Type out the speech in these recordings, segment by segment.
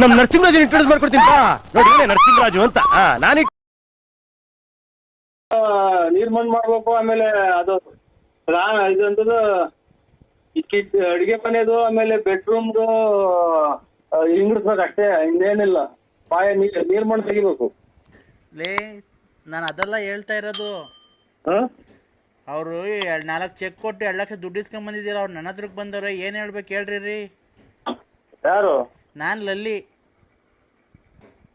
ನಮ್ ನರಸಿಂಹರಾಜ್ ಇಂಟ್ರೊಡ್ಯೂಸ್ ಮಾಡ್ಕೊಡ್ತೀನಿ ಬಾ. ನೋಡಿ ನರಸಿಂಹರಾಜು ಅಂತ. ಆ, ನಾನು ನೀರ್ ಮಣ್ಣು ಮಾಡ್ಬೇಕು ಆಮೇಲೆ ಅದು ಇದಂತದ್ದು ಅಡಿಗೆ ಮನೆದು ಆಮೇಲೆ ಬೆಡ್ರೂಮ್ದು ಹಿಂಗಿಡ್ಸ್ಬೇಕು ಅಷ್ಟೇ ಇನ್ನೇನಿಲ್ಲ. ಬಾಯ ನೀರ್ ನೀರ್ ಮಣ್ಣು ತೆಗಿಬೇಕು. ಲೇ ನಾನು ಅದೆಲ್ಲ ಹೇಳ್ತಾ ಇರೋದು? ಅವರು ಎರಡು ನಾಲ್ಕು ಚೆಕ್ ಕೊಟ್ಟು ಎರಡು ಲಕ್ಷ ದುಡ್ಡು ಇಸ್ಕೊಂಡ್ ಬಂದಿದ್ದೀರ ಅವ್ರು ನನ್ನ ಹತ್ರಕ್ಕೆ ಬಂದವ್ರೆ ಏನು ಹೇಳ್ಬೇಕು ಹೇಳ್ರಿ ರೀ. ಯಾರು? ನಾನು ಲಲ್ಲಿ.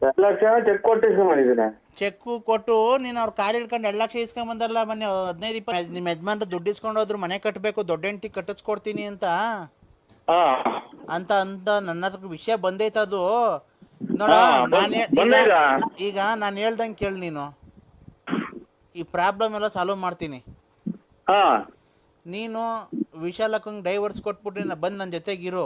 ಎರಡು ಲಕ್ಷ ಚೆಕ್ ಕೊಟ್ಟು ಮಾಡಿದ್ದೀನಿ ಚೆಕ್ಕು ಕೊಟ್ಟು ನೀನು ಅವ್ರ ಕಾರ್ ಹಿಡ್ಕೊಂಡು ಎರಡು ಲಕ್ಷ ಇಸ್ಕೊಂಡ್ ಬಂದಲ್ಲ ಮೊನ್ನೆ ಹದಿನೈದು ಇಪ್ಪತ್ತು ನಿಮ್ಮ ಯಜಮಾನ್ರು ದುಡ್ಡು ಇಸ್ಕೊಂಡು ಹೋದ್ರು ಮನೆ ಕಟ್ಟಬೇಕು ದೊಡ್ಡ ಹೆಂಡತಿ ಕಟ್ಟಿಸ್ಕೊಡ್ತೀನಿ ಅಂತ. ಹಾ. ಅಂತ ಅಂತ ನನ್ನ ಹತ್ರ ವಿಷಯ ಬಂದೈತೆ ಅದು. ನೋಡ ಹಾ, ನಾನು? ಈಗ ನಾನು ಹೇಳ್ದಂಗೆ ಕೇಳಿ ನೀನು. ಈ ಪ್ರಾಬ್ಲಮ್ ಎಲ್ಲ ಸಾಲ್ವ್ ಮಾಡ್ತೀನಿ. ಹಾ. ನೀನು ವಿಶಾಲಕ್ಕಂಗೆ ಡೈವರ್ಸ್ ಕೊಟ್ಬಿಟ್ಟು ನಾ ಬಂದು ನನ್ನ ಜೊತೆಗಿರು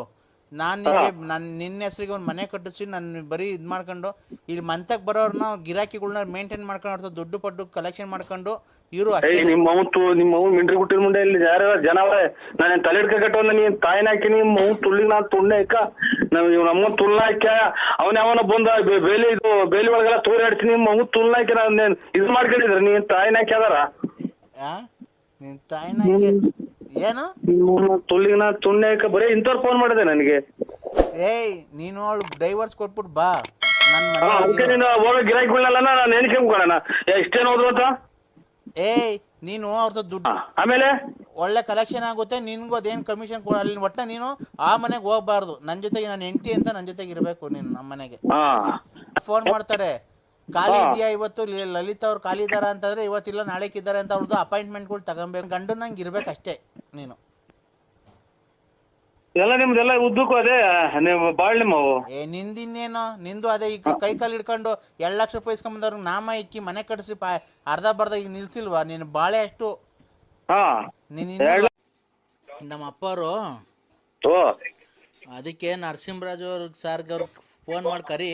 ನಾನು ನಿಮಗೆ ನನ್ನ ನಿನ್ನ ಹೆಸರಿಗೆ ಒಂದು ಮನೆ ಕಟ್ಟಿಸಿ ನಾನು ಬರೀ ಇದು ಮಾಡ್ಕೊಂಡು ಇಲ್ಲಿ ಮಂತಕ್ಕೆ ಬರೋರ್ನ ಗಿರಾಕಿಗಳ್ನ ಮೇಂಟೈನ್ ಮಾಡ್ಕೊಂಡು ಅವ್ರ ದುಡ್ಡು ಪಡ್ಡು ಕಲೆಕ್ಷನ್ ಮಾಡ್ಕೊಂಡು ಇರು ಅಷ್ಟೇ ನಿಮ್ಮ ಮೌತು ನಿಮ್ಮ ಅವ್ನು ಮಿಂಟ್ರಿ ಗುಟ್ಟಿನ ಮುಂದೆ ಇಲ್ಲಿ ಯಾರ ಜನ ಅವರೇ ನಾನು ತಲೆ ಹಿಡ್ಕಟ್ಟು ನೀನ್ ತಾಯಿನ ಹಾಕಿ ನಿಮ್ಮ ಅವ್ನು ತುಳ್ಳಿ ನಾನು ತುಂಡೆ ಅಕ್ಕ ನಾವು ಇವ್ ನಮ್ಮ ತುಳ್ಳ ಹಾಕ ಅವನ ಅವನ ಬಂದ ಬೆ- ಬೇಲಿ ಇದು ಬೇಲಿ ಒಳಗೆಲ್ಲ ತೋರಿ ಆಡ್ತಿ ನಿಮ್ಮ ಅವ್ನು ತುಳ್ಳ ಹಾಕಿ ನಾನು ಇದು ಮಾಡ್ಕೊಂಡಿದ್ರೆ ನೀನ್ ತಾಯಿನ ಹಾಕಿ ಅದಾರ? ಆ? ನಿನ್ನ ತಾಯಿನ ಏನು? ತುಳ್ಳಿನ ಹಾಕ ಬರೀ ಇಂಥವ್ರು ಫೋನ್ ಮಾಡಿದೆ ನನಗೆ. ಏಯ್ ನೀನು ಅವಳು ಡೈವರ್ಸ್ ಕೊಟ್ಬಿಟ್ಟು ಬಾ. ನನ್ನ ಅದಕ್ಕೆ ನೀನು ಹೋಗೋ ಗಿರಾಕಿಗಳನ್ನೆಲ್ಲ ನಾನು ನೆನ್ಕೊಂಡ್ಕೊಳ್ಳೋಣ ಇಷ್ಟೇನು ಹೋದ್ರು ಅಂತ? ಏಯ್ ನೀನು ಅವ್ರ ದುಡ್ಡು ಆಮೇಲೆ? ಒಳ್ಳೆ ಕಲೆಕ್ಷನ್ ಆಗುತ್ತೆ ನಿನ್ಗೂ ಅದೇನು ಕಮಿಷನ್ ಕೊಡ ಅಲ್ಲಿ ಒಟ್ಟ ನೀನು ಆ ಮನೆಗೆ ಹೋಗ್ಬಾರ್ದು. ನನ್ನ ಜೊತೆಗೆ ನಾನು ಹೆಂಡತಿ ಅಂತ ನನ್ನ ಜೊತೆಗೆ ಇರಬೇಕು ನೀನು ನಮ್ಮ ಮನೆಗೆ. ಫೋನ್ ಮಾಡ್ತಾರೆ. ಖಾಲಿ ಇದೆಯಾ ಇವತ್ತು? ಲಲಿತ ಅವ್ರು ಖಾಲಿ ಇದಾರ ಅಂತಂದ್ರೆ ಇವತ್ತಿಲ್ಲ ನಾಳೆಕ್ಕಿದ್ದಾರೆ ಅಂತ ಅವ್ರದ್ದು ಅಪಾಯಿಂಟ್ಮೆಂಟ್ಗಳು ತಗೊಬೇಕು. ಗಂಡು ನಂಗೆ ಇರ್ಬೇಕು ಅಷ್ಟೇ ನೀನು. ಎಲ್ಲ ನಿಮ್ದೆಲ್ಲ ಉದ್ದಕ್ಕೂ ಅದೇ ನೀವು ಬಾಳ್ ನಿಮ್ಮವು ಏ ನಿಂದಿನ್ನೇನು? ನಿಂದು ಅದೇ ಈಗ ಕೈ ಕಾಲು ಹಿಡ್ಕೊಂಡು ಎರಡು ಲಕ್ಷ ರೂಪಾಯಿ ಇಸ್ಕೊಂಬಂದವ್ರ ನಾಮ ಇಕ್ಕಿ ಮನೆ ಕಟ್ಟಿಸಿ ಪಾ ಅರ್ಧ ಬರ್ಧ ಈಗ ನಿಲ್ಸಿಲ್ವಾ? ನೀನು ಬಾಳೆ ಅಷ್ಟು. ಹಾ. ನೀನು ಇನ್ನೂ- ನಮ್ಮ ಅಪ್ಪವರು ಓ. ಅದಕ್ಕೆ ನರಸಿಂಹರಾಜ್ ಅವ್ರ ಸಾರ್ಗೆ ಅವ್ರಿಗೆ ಫೋನ್ ಮಾಡಿ ಕರಿ.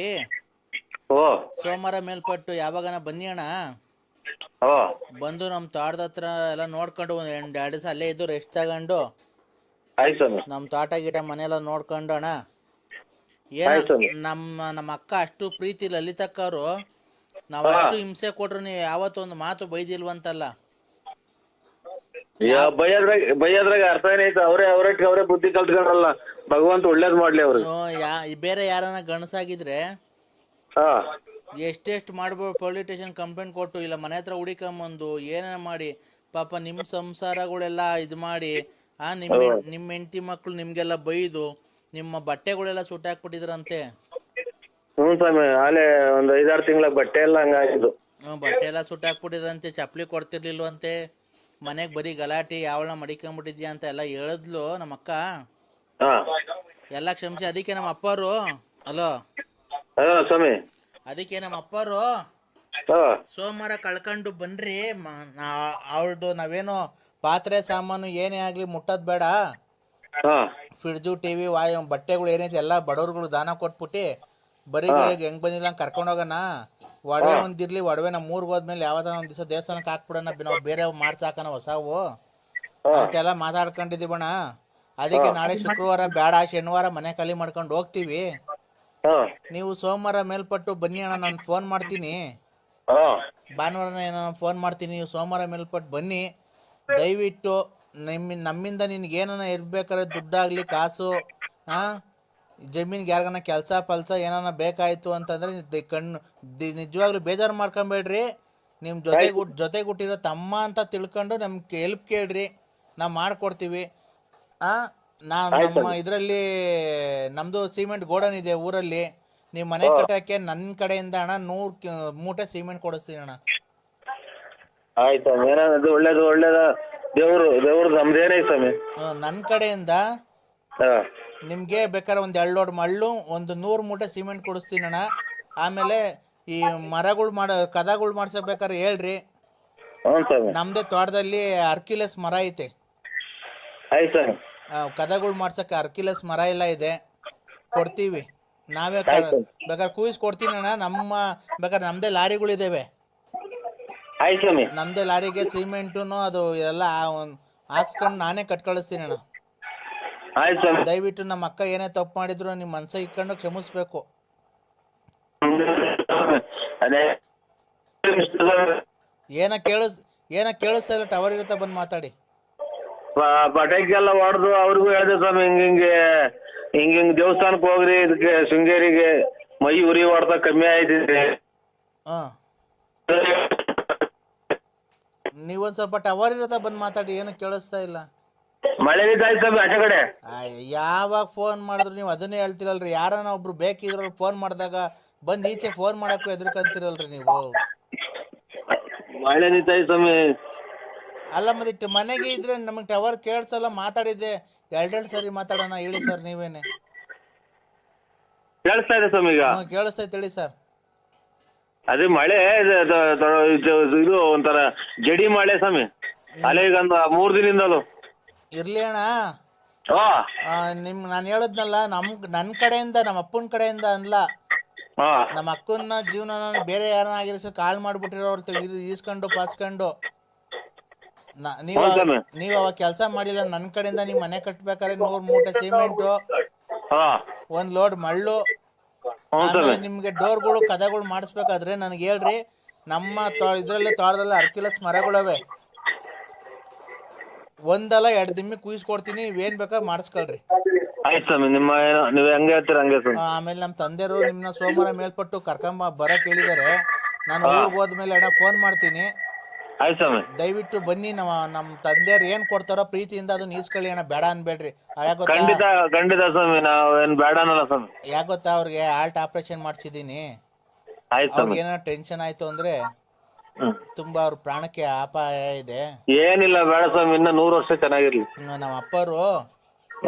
ಓ ಸೋಮವಾರ ಮೇಲ್ಪಟ್ಟು ಯಾವಾಗನ ಬನ್ನಿ ಅಣ್ಣ. ಓ ಬಂದು ನಮ್ ತೋಟದ ಹತ್ರ ಎಲ್ಲ ನೋಡ್ಕೊಂಡು ಒಂದ್ ಎರಡು ಎರಡು ದಿವಸ ಅಲ್ಲೇ ಇದ್ದು ರೆಸ್ಟ್ ತಗೊಂಡು ಆಯ್ತು ಸ್ವಾಮಿ. ನಮ್ಮ ತೋಟ ಗೀಟ ಮನೆಲ್ಲ ನೋಡ್ಕೊಂಡು ಅಣ್ಣ. ಏನ ಆಯ್ತು. ನಮ್ಮ ನಮ್ಮ ಅಕ್ಕ ಅಷ್ಟು ಪ್ರೀತಿ ಲಲಿತಕ್ಕ ಅವರು ನಾವು ಅಷ್ಟು ಹಿಂಸೆ ಕೊಟ್ರು ನೀವು ಯಾವತ್ತೊಂದು ಮಾತು ಬೈದಿಲ್ವಂತಲ್ಲ. ಯಾ ಬೈಯದ್ರಾಗ ಬೈಯದ್ರಾಗ ಅರ್ಥ ಏನೈತೆ ಅವರೇ ಅವರೇ ಅವರೇ ಬುದ್ಧಿ ಕಲ್ತ್ಕೊಂಡ್ರಲ್ಲ. ಭಗವಂತ ಒಳ್ಳೇದ್ ಮಾಡ್ಲಿ ಅವ್ರಿಗೆ. ನೀವು ಯಾ ಬೇರೆ ಯಾರನ್ನ ಗಣಸಾಗಿದ್ರೆ ಹಾ. ಎಷ್ಟೆಷ್ಟು ಮಾಡ್ಬೋದು ಪೊಲೀಸ್ ಸ್ಟೇಷನ್ ಕಂಪ್ಲೇಂಟ್ ಕೊಟ್ಟು ಇಲ್ಲ ಮನೆ ಹತ್ರ ಹುಡಿಕೊಂಬಂದು ಏನೇನ ಮಾಡಿ ಪಾಪ ನಿಮ್ಮ ಸಂಸಾರಗಳೆಲ್ಲ ಇದು ಮಾಡಿ ಆ ನಿಮ್ಮ ನಿಮ್ಮ ಹೆಂಡತಿ ಮಕ್ಕಳು ನಿಮ್ಗೆಲ್ಲ ಬೈದು ನಿಮ್ಮ ಬಟ್ಟೆಗಳೆಲ್ಲ ಸುಟ್ಟಾಕ್ಬಿಟ್ಟಿದ್ರಂತೆ ಹ್ಞೂ ಸ್ವಾಮಿ ಆಲೆ ಒಂದ್ ಐದಾರು ತಿಂಗಳ ಬಟ್ಟೆ ಎಲ್ಲ ಹಂಗಾಗಿದ್ದು. ಹ್ಮ್, ಬಟ್ಟೆ ಎಲ್ಲ ಸುಟ್ಟಾಕ್ಬಿಟ್ಟಿದ್ರಂತೆ ಚಪ್ಪಲಿ ಕೊಡ್ತಿರ್ಲಿಲ್ವಂತೆ. ಮನೆಗೆ ಬರೀ ಗಲಾಟೆ ಯಾವಳ ಮಡಿಕೊಂಬಿಟ್ಟಿದ್ಯಾ ಅಂತ ಎಲ್ಲ ಹೇಳಿದ್ಲು ನಮ್ಮ ಅಕ್ಕ ಹಾ. ಎಲ್ಲ ಕ್ಷಮಿಸಿ ಅದಕ್ಕೆ ನಮ್ಮ ಅಪ್ಪರು ಅಲೋ. ಹಾ ಸ್ವಾಮಿ. ಅದಕ್ಕೆ ನಮ್ಮ ಅಪ್ಪರು ಹಾ. ಸೋಮವಾರ ಕಳ್ಕೊಂಡು ಬನ್ರಿ. ಅವಳದು ನಾವೇನೋ ಪಾತ್ರೆ ಸಾಮಾನು ಏನೇ ಆಗ್ಲಿ ಮುಟ್ಟದ್ ಬೇಡ. ಹಾ. ಫ್ರಿಡ್ಜು ಟಿವಿ ವಾಯು ಬಟ್ಟೆಗಳು ಏನೈತೆ ಎಲ್ಲ ಬಡವ್ರುಗಳು ದಾನ ಕೊಟ್ಬಿಟ್ಟು ಬರೀ ಹೆಂಗ್ ಬಂದಿಲ್ಲ ಅಂತ ಕರ್ಕೊಂಡು ಹೋಗೋಣ. ಒಡವೆ ಒಂದಿರ್ಲಿ ಒಡವೆ ನಮ್ಮ ಊರಿಗೆ ಹೋದ್ಮೇಲೆ ಯಾವ್ದಾರ ಒಂದ್ ದಿವಸ ದೇವಸ್ಥಾನಕ್ಕೆ ಹಾಕ್ಬಿಡೋಣ ನಾವು ಬೇರೆ ಮಾಡ್ಸಾಕನ ಹೊಸವು ಅಂತೆಲ್ಲ ಮಾತಾಡ್ಕೊಂಡಿದ್ದೀವಣ್ಣ ಅದಕ್ಕೆ ನಾಳೆ ಶುಕ್ರವಾರ ಬೇಡ ಶನಿವಾರ ಮನೆ ಖಾಲಿ ಮಾಡ್ಕೊಂಡು ಹೋಗ್ತೀವಿ. ಹಾ. ನೀವು ಸೋಮವಾರ ಮೇಲ್ಪಟ್ಟು ಬನ್ನಿ ಅಣ್ಣ ನಾನು ಫೋನ್ ಮಾಡ್ತೀನಿ. ಹಾ. ಭಾನುವಾರ ಫೋನ್ ಮಾಡ್ತೀನಿ ನೀವು ಸೋಮವಾರ ಮೇಲ್ಪಟ್ಟು ಬನ್ನಿ. ದಯವಿಟ್ಟು ನಿಮ್ಮ ನಮ್ಮಿಂದ ನಿನ್ಗೆ ಏನಾನ ಇರ್ಬೇಕಾದ್ರೆ ದುಡ್ಡಾಗ್ಲಿ ಕಾಸು ಹಾ? ಜಮೀನ್ಗೆ ಯಾರಿಗಾನ ಕೆಲಸ ಪಲ್ಸ ಏನಾನ ಬೇಕಾಯ್ತು ಅಂತಂದ್ರೆ ದಿ- ಕಣ್ಣು ದಿ- ನಿಜವಾಗ್ಲೂ ಬೇಜಾರು ಮಾಡ್ಕೊಂಬೇಡ್ರಿ. ನಿಮ್ಮ ಜೊತೆ ಜೊತೆ ಹುಟ್ಟಿರೋ ತಮ್ಮ ಅಂತ ತಿಳ್ಕೊಂಡು ನಮ್ಗೆ ಹೆಲ್ಪ್ ಕೇಳ್ರಿ. ನಾವು ಮಾಡ್ಕೊಡ್ತೀವಿ. ಹಾಂ ನಾವು ನಮ್ಮ ಇದರಲ್ಲಿ ನಮ್ದು ಸಿಮೆಂಟ್ ಗೋಡನ್ ಇದೆ ಊರಲ್ಲಿ. ನೀವು ಮನೆ ಕಟ್ಟಕ್ಕೆ ನನ್ನ ಕಡೆಯಿಂದ ಅಣ್ಣ ನೂರು ಮೂಟೆ ಸಿಮೆಂಟ್ ಕೊಡಿಸ್ತೀನಿ ಅಣ್ಣ. ಆಯ್ತು ಸ್ವಾಮಿ. ಏನದು ಒಳ್ಳೇದು ಒಳ್ಳೇದ. ದೇವ್ರು ದೇವ್ರು ನಮ್ದೇನೇ ಸ್ವಾಮಿ. ನನ್ನ ಕಡೆಯಿಂದ ಹಾ. ನಿಮಗೆ ಬೇಕಾದ್ರೆ ಒಂದು ಎರಡು ಲೋಡ್ ಮಳ್ಳು ಒಂದು ನೂರು ಮೂಟೆ ಸಿಮೆಂಟ್ ಕೊಡಿಸ್ತೀನಿ ಅಣ್ಣ. ಆಮೇಲೆ ಈ ಮರಗಳು ಮಾಡೋ ಕದಗಳು ಮಾಡ್ಸಬೇಕಾದ್ರೆ ಹೇಳ್ರಿ. ನಮ್ದೇ ಸ್ವಾಮಿ. ನಮ್ಮದೇ ತೋಟದಲ್ಲಿ ಅರ್ಕಿಲೆಸ್ ಮರ ಐತೆ. ಆಯ್ತು? ಸರ್ ಕದಗಳು ಮಾಡ್ಸಕ್ಕೆ ಅರ್ಕಿಲಸ್ ಮರ ಎಲ್ಲ ಇದೆ. ಕೊಡ್ತೀವಿ. ನಾವೇ ಕ- ಬೇಕಾದ್ರೆ ಕೂಯಿಸ್ ಕೊಡ್ತೀನಿ ಅಣ್ಣ. ನಮ್ಮ ಬೇಕಾದ್ರೆ ನಮ್ದೇ ಲಾರಿಗಳಿದ್ದಾವೆ ಆಯ್ತು ಸ್ವಾಮಿ. ನಮ್ಮದೇ ಲಾರಿಗೆ ಸಿಮೆಂಟುನು ಅದು ಎಲ್ಲ ಹಾಕ್ಸ್ಕೊಂಡು ನಾನೇ ಕಟ್ ಕಳಿಸ್ತೀನಿ ಅಣ್ಣ. ಆಯ್ತು ಸ್ವಾಮಿ. ದಯವಿಟ್ಟು ನಮ್ಮ ಅಕ್ಕ ಏನೇ ತಪ್ಪು ಮಾಡಿದ್ರು ನಿಮ್ಮ ಮನ್ಸ ಇಟ್ಕೊಂಡು ಕ್ಷಮಿಸ್ಬೇಕು. ಅದೇ. ಏನ ಕೇಳಿಸ್ ಏನ ಕೇಳಿಸ್ತಾ ಇಲ್ಲ ಟವರ್ ಇರುತ್ತೆ ಬಂದು ಮಾತಾಡಿ. ಪ- ಪಟಾಕಿಯೆಲ್ಲ ಹೊಡೆದು ಅವ್ರಿಗೂ ಹೇಳಿದೆ ಸ್ವಾಮಿ ಹಿಂಗ ಹಿಂಗೆ ಹಿಂಗ ಹಿಂಗ್ ದೇವಸ್ಥಾನಕ್ ಹೋಗ್ರಿ ಇದಕ್ಕೆ ಶೃಂಗೇರಿಗೆ ಮೈ ಉರಿ ಹೊಡೆದ ಕಮ್ಮಿ ಐತಿ ಹಾ. ನೀವೊಂದು ಸ್ವಲ್ಪ ಟವರ್ ಇರತ್ತ ಬಂದ್ ಮಾತಾಡಿ ಏನು ಕೇಳಿಸ್ತಾ ಇಲ್ಲ. ಮಳೆ ಸ್ವಾಮಿ ಆಚೆ ಕಡೆ. ಆಯ್, ಯಾವಾಗ ಫೋನ್ ಮಾಡಿದ್ರು ನೀವು ಅದನ್ನೇ ಹೇಳ್ತಿರಲ್ರಿ. ಯಾರನ್ನ ಒಬ್ರು ಬೇಕಿದ್ರು ಫೋನ್ ಮಾಡಿದಾಗ ಬಂದ್ ಈಚೆ ಫೋನ್ ಮಾಡಕ್ಕೂ ಎದ್ರಕಂತಿರಲ್ರಿ ನೀವು. ಮಳೆ ನಿಂತಾಯ್ತು ಸ್ವಾಮಿ. ಅಲ್ಲ ಮತ್ತೆ ಮನೆಗೆ ಇದ್ರೆ ನಮಗೆ ಟವರ್ ಕೇಳ್ಸಲ್ಲ ಮಾತಾಡಿದ್ದೆ. ಎರಡೆರಡು ಸರಿ ಮಾತಾಡೋಣ ಹೇಳಿ ಸರ್ ನೀವೇನೆ. ಕೇಳಿಸ್ತಾ ಇದೆ ಸ್ವಾಮಿ ಈಗ. ಕೇಳಿಸ್ತೈತೆ ಹೇಳಿ ಸರ್. ಅದೇ ಮಳೆ ಇದು- ಇದು- ಇದು- ಇದು- ಇದು ಒಂಥರ ಜಡಿ ಮಳೆ ಸ್ವಾಮಿ. ಅಲೆ ಈಗ ಒಂದು ಮೂರ್ ದಿನದಿಂದಲೂ. ಇರ್ಲಿ ಅಣ್ಣ. ಆ, ನಿಮ್ ನಾನು ಹೇಳದ್ನಲ್ಲ ನಮ್ ನನ್ನ ಕಡೆಯಿಂದ ನಮ್ಮ ಅಪ್ಪನ ಕಡೆಯಿಂದ ಅಲ್ಲ ಹಾ. ನಮ್ಮ ಅಕ್ಕನ ಜೀವನ ಬೇರೆ ಯಾರನ್ನ ಆಗಿರೋ ಕಾಳು ಮಾಡ್ಬಿಟ್ಟಿರೋ ಇದು ಈಸ್ಕೊಂಡು ಪಾಸ್ಕೊಂಡು. ನ- ನೀವ್ ಹೌದ್ ಸ್ವಾಮಿ. ನೀವು ಅವಾಗ ಕೆಲಸ ಮಾಡಿಲ್ಲ ನನ್ ಕಡೆಯಿಂದ ನೀವ್ ಮನೆ ಕಟ್ಬೇಕಾದ್ರೆ ನೂರ್ ಮೂಟೆ ಸಿಮೆಂಟ್ ಹಾ. ಒಂದ್ ಲೋಡ್ ಮಳ್ಳು ಹ್ಞೂ ಆಮೇಲೆ ಸ್ವಾಮಿ ನಿಮ್ಗೆ ಡೋರ್ಗಳು ಕದಗಳು ಮಾಡಿಸ್ಬೇಕಾದ್ರೆ ನನಗೆ ಹೇಳ್ರಿ ನಮ್ಮ ತೋ ಇದ್ರಲ್ಲಿ ತೋಟದಲ್ಲಿ ಅರ್ಕಿಲಸ್ ಮರಗಳವೆ ಒಂದಲ್ಲ ಎರಡು ದಿಮ್ಮಿ ಕುಯ್ಸ್ಕೊಡ್ತೀನಿ ನೀವೇನ್ ಬೇಕಾದ್ರೆ ಮಾಡಿಸ್ಕೊಳ್ರಿ. ಆಯ್ತು ಸ್ವಾಮಿ ನಿಮ್ಮ ಏನೋ ನೀವು ಹೆಂಗೆ ಹೇಳ್ತೀರ ಹಂಗೆ ಸ್ವಾಮಿ. ಆಮೇಲೆ ನಮ್ಮ ತಂದೆಯವರು ನಿಮ್ಮನ್ನ ಸೋಮವಾರ ಮೇಲ್ಪಟ್ಟು ಕರ್ಕೊಂಬ ಬರಕ್ ಹೇಳಿದಾರೆ ನಾನು ಊರಿಗೆ ಹೋದ್ಮೇಲೆ ಅಣ್ಣ ಫೋನ್ ಮಾಡ್ತೀನಿ. ಆಯ್ತು ಸ್ವಾಮಿ. ದಯವಿಟ್ಟು ಬನ್ನಿ ನಮ್ಮ ನಮ್ಮ ತಂದೆಯವ್ರು ಏನ್ ಕೊಡ್ತಾರೋ ಪ್ರೀತಿಯಿಂದ ಅದನ್ನ ಈಸ್ಕೊಳ್ಳಿ ಅಣ್ಣ ಬೇಡ ಅನ್ಬೇಡ್ರಿ. ಯಾಕೆ ಗೊತ್ತಾ? ಖಂಡಿತ ಖಂಡಿತ ಸ್ವಾಮಿ ನಾವು ಏನ್ ಬೇಡ ಅನ್ನಲ್ಲ ಸ್ವಾಮಿ. ಯಾಕೆ ಗೊತ್ತಾ ಅವ್ರಿಗೆ ಹಾರ್ಟ್ ಆಪರೇಷನ್ ಮಾಡ್ಸಿದೀನಿ ಆಯ್ತು ಸ್ವಾಮಿ. ಟೆನ್ಷನ್ ಆಯ್ತು ಅಂದ್ರೆ ಹ್ಮ್. ತುಂಬಾ ಅವ್ರ ಪ್ರಾಣಕ್ಕೆ ಅಪಾಯ ಇದೆ. ಏನಿಲ್ಲ ಬೇಡ ಸ್ವಾಮಿ ಇನ್ನ ನೂರು ವರ್ಷ ಚೆನ್ನಾಗಿರ್ಲಿ. ಇನ್ನು ನಮ್ಮ ಅಪ್ಪರು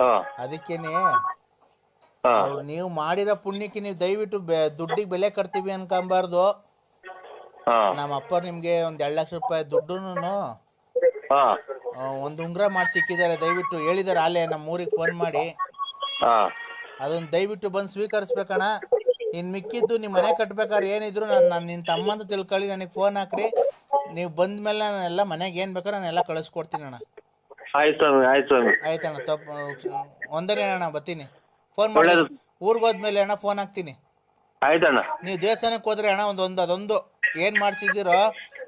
ಹಾ. ಅದಕ್ಕೇನೆ ಹಾ. ಅವ್ರು ನೀವು ಮಾಡಿರೋ ಪುಣ್ಯಕ್ಕೆ ನೀವು ದಯವಿಟ್ಟು ಬೆ- ದುಡ್ಡಿಗೆ ಬೆಲೆ ಕಟ್ತೀವಿ ಅನ್ಕೊಂಬಾರ್ದು. ನಮ್ಮ ಅಪ್ಪ ನಿಮ್ಗೆ ಒಂದ್ ಎರಡ್ ಲಕ್ಷ ರೂಪಾಯಿ ದುಡ್ಡುನು ಹಾ. ಒಂದು ಉಂಗುರ ಮಾಡಿ ಸಿಕ್ಕಿದ್ದಾರೆ. ದಯವಿಟ್ಟು ಹೇಳಿದಾರೆ ಅಲ್ಲೇ ನಮ್ಮ ಊರಿಗೆ ಫೋನ್ ಮಾಡಿ. ಹಾ. ಅದನ್ನ ದಯವಿಟ್ಟು ಬಂದು ಸ್ವೀಕರಿಸ್ಬೇಕಣ್ಣ. ಇನ್ ಮಿಕ್ಕಿದ್ದು ನಿಮ್ಮ ಮನೆ ಕಟ್ಬೇಕಾದ್ರೆ ಏನಿದ್ರು ನಾನು ನಾನು ನಿನ್ನ ತಮ್ಮ ಅಂತ ತಿಳ್ಕೊಳ್ಳಿ ನನಗೆ ಫೋನ್ ಹಾಕ್ರಿ. ನೀವು ಬಂದ ಮೇಲೆ ನಾನೆಲ್ಲ ಮನೆಗೆ ಏನು ಬೇಕಾದ್ರೆ ನಾನೆಲ್ಲ ಕಳಿಸ್ಕೊಡ್ತೀನಿ ಅಣ್ಣ. ಆಯ್ತು ಸ್ವಾಮಿ ಆಯ್ತು ಸ್ವಾಮಿ. ಆಯ್ತಣ್ಣ ತಪ್ಪು ಒಂದನೇ ಅಣ್ಣ ಬರ್ತೀನಿ. ಫೋನ್ ಮಾಡಿ. ಒಳ್ಳೇದು. ಊರಿಗೆ ಹೋದ್ಮೇಲೆ ಅಣ್ಣ ಫೋನ್ ಹಾಕ್ತೀನಿ. ಆಯ್ತಣ್ಣ. ನೀವು ದೇವಸ್ಥಾನಕ್ಕೆ ಹೋದ್ರೆ ಅಣ್ಣ ಒಂದು ಒಂದು ಅದೊಂದು. ಏನು ಮಾಡ್ಸಿದ್ದೀರೋ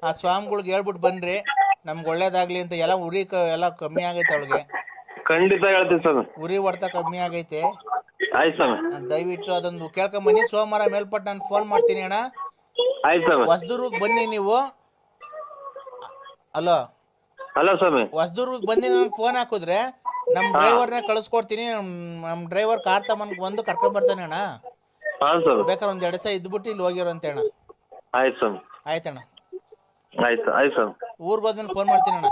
ಆ ಸ್ವಾಮಿಗಳ್ಗೆ ಹೇಳ್ಬಿಟ್ಟು ಬನ್ರಿ. ನಮ್ಗೆ ಒಳ್ಳೇದಾಗ್ಲಿ ಅಂತ ಎಲ್ಲ ಉರಿ ಕ ಎಲ್ಲ ಕಮ್ಮಿ ಆಗೈತೆ ಅವಳಿಗೆ. ಖಂಡಿತ ಹೇಳ್ತೀನಿ ಸ್ವಾಮಿ. ಉರಿ ಹೊಡ್ತ ಕಮ್ಮಿ ಆಗೈತೆ. ಆಯ್ತು ಸ್ವಾಮಿ. ದಯವಿಟ್ಟು ಅದೊಂದು ಕೇಳ್ಕೊಂಬನ್ನಿ ಸೋಮವಾರ ಮೇಲ್ಪಟ್ಟು ನಾನು ಫೋನ್ ಮಾಡ್ತೀನಿ ಅಣ್ಣ. ಆಯ್ತು ಸ್ವಾಮಿ. ಬನ್ನಿ ನೀವು. ಅಲೋ. ಹಲೋ ಸ್ವಾಮಿ. ಹೊಸದುರ್ಗಕ್ಕೆ ಬಂದು ನನಗೆ ಫೋನ್ ಹಾಕಿದ್ರೆ ನಮ್ಮ ಡ್ರೈವರ್ನ ಕಳಿಸ್ಕೊಡ್ತೀನಿ. ನಮ್ಮ ಡ್ರೈವರ್ ಕಾರ್ ತಮ್ಮನ್ಗೆ ಬಂದು ಕರ್ಕೊಂಡ್ ಬರ್ತಾನೆ ಅಣ್ಣ. ಹಾ ಸ್ವಾಮಿ. ಬೇಕಾದ್ರೆ ಒಂದು ಎರಡು ಸಹ ಇದ್ಬಿಟ್ಟು ಇಲ್ಲಿ ಅಂತ ಅಣ್ಣ. ಆಯ್ತು ಸ್ವಾಮಿ. ಆಯ್ತಣ್ಣ. ಆಯ್ತು ಆಯ್ತು ಸ್ವಾಮಿ. ಊರ್ ಹೋದ್ಮೇಲೆ ಫೋನ್ ಮಾಡ್ತೀನಿ ಅಣ್ಣ